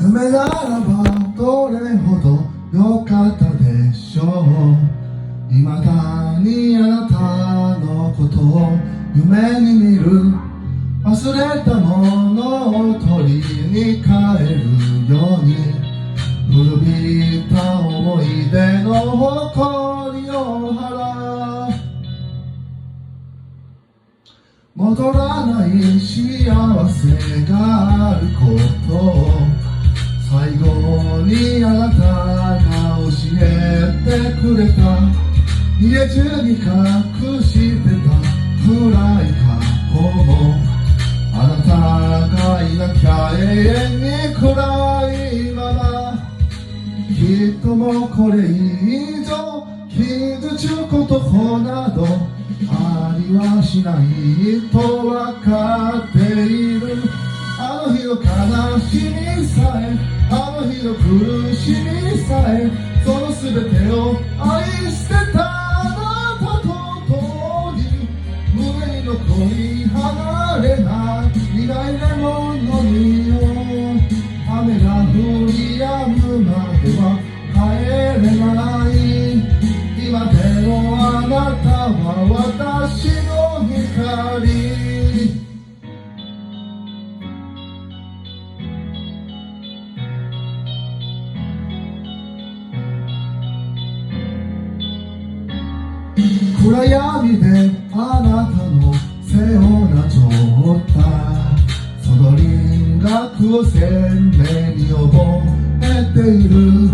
夢ならばどれほど良かったでしょう未だにあなたのことを夢に見る。忘れたものを取りに帰るように。古びた思い出の誇りを払う。戻らない幸せがあること。を最後にあなたが教えてくれた。家中に隠してた。暗い過去も。あなたがいなきゃ永遠に暗いまま。きっともうこれ以上傷つくことなどありはしないとわかって雨が降り止むまでは帰れない今でもあなたは私の光暗闇であなたの背をなぞった。輪郭を鮮明に覚えている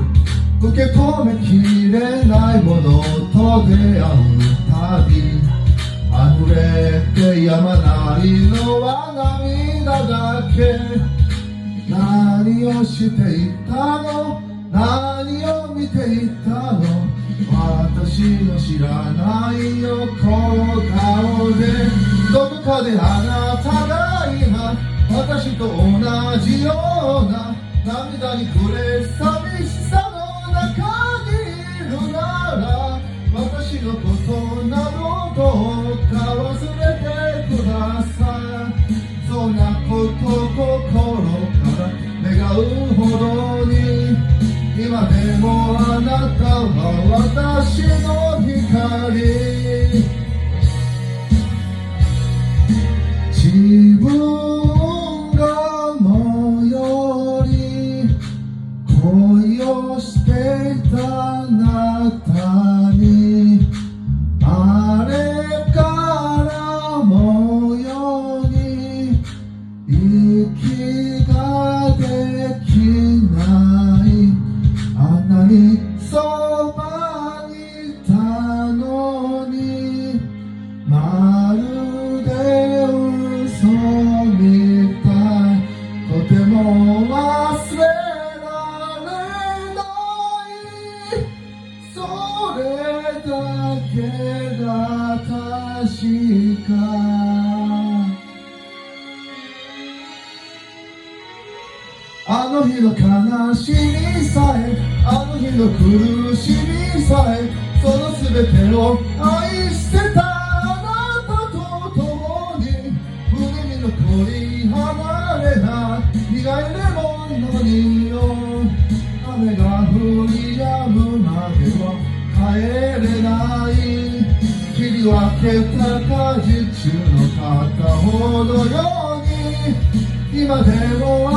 受け止めきれないものと出会うたび溢れてやまないのは涙だけ何をしていたの何を見ていたの私の知らない横顔でどこかであなたが今私と同じような涙に暮れ寂しさの中にいるなら私のことなどどうか忘れてください。そんなこと心から願うほどに今でもあなたは私まるで嘘みた。いとても忘れられない。それだけが確か。あの日の悲しみさえあの日の苦しみさえその全てを胸に残り離れない苦いレモンの匂い雨が降り止むまでは帰れない切り分けた果実の片ほどように今でも